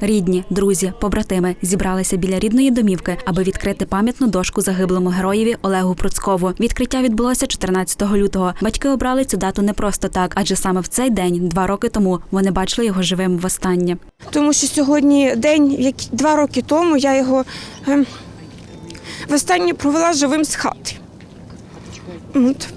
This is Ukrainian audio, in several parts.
Рідні, друзі, побратими зібралися біля рідної домівки, аби відкрити пам'ятну дошку загиблому героєві Олегу Пруцкову. Відкриття відбулося 14 лютого. Батьки обрали цю дату не просто так, адже саме в цей день, два роки тому, вони бачили його живим востаннє. Тому що сьогодні день, як два роки тому, я його ем, востаннє провела живим з хати. От.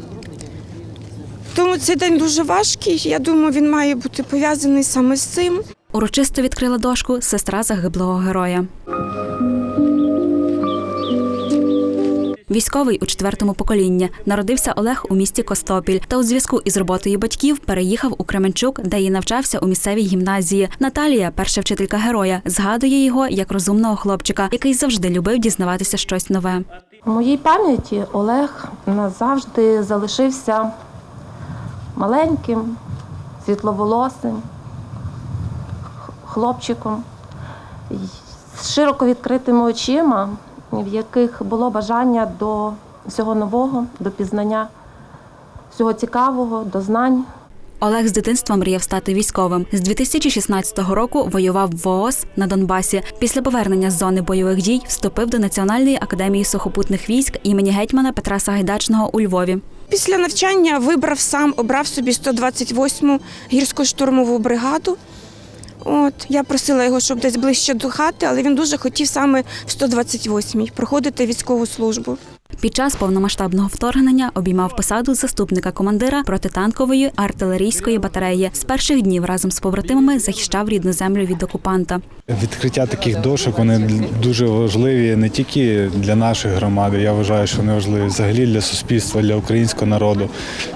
Тому цей день дуже важкий. Я думаю, він має бути пов'язаний саме з цим. Урочисто відкрила дошку сестра загиблого героя. Військовий у четвертому поколінні народився Олег у місті Костопіль та у зв'язку із роботою батьків переїхав у Кременчук, де і навчався у місцевій гімназії. Наталія, перша вчителька героя, згадує його як розумного хлопчика, який завжди любив дізнаватися щось нове. У моїй пам'яті Олег назавжди залишився маленьким, світловолосим хлопчиком з широко відкритими очима, в яких було бажання до всього нового, до пізнання, всього цікавого, до знань. Олег з дитинства мріяв стати військовим. З 2016 року воював в ООС на Донбасі. Після повернення з зони бойових дій вступив до Національної академії сухопутних військ імені гетьмана Петра Сагайдачного у Львові. Після навчання вибрав сам, обрав собі 128-му гірсько-штурмову бригаду. От, я просила його, щоб десь ближче до хати, але він дуже хотів саме в 128-й проходити військову службу. Під час повномасштабного вторгнення обіймав посаду заступника командира протитанкової артилерійської батареї. З перших днів разом з побратимами захищав рідну землю від окупанта. Відкриття таких дошок вони дуже важливі не тільки для нашої громади. Я вважаю, що вони важливі взагалі для суспільства, для українського народу,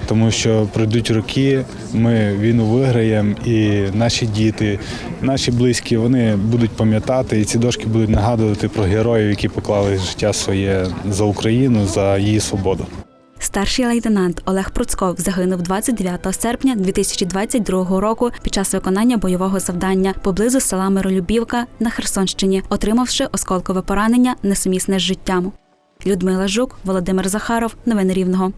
тому що пройдуть роки, ми війну виграємо, і наші діти, наші близькі, вони будуть пам'ятати, і ці дошки будуть нагадувати про героїв, які поклали життя своє за Україну, за її свободу. Старший лейтенант Олег Пруцков загинув 29 серпня 2022 року під час виконання бойового завдання поблизу села Миролюбівка на Херсонщині, отримавши осколкове поранення несумісне з життям. Людмила Жук, Володимир Захаров. Новини Рівного.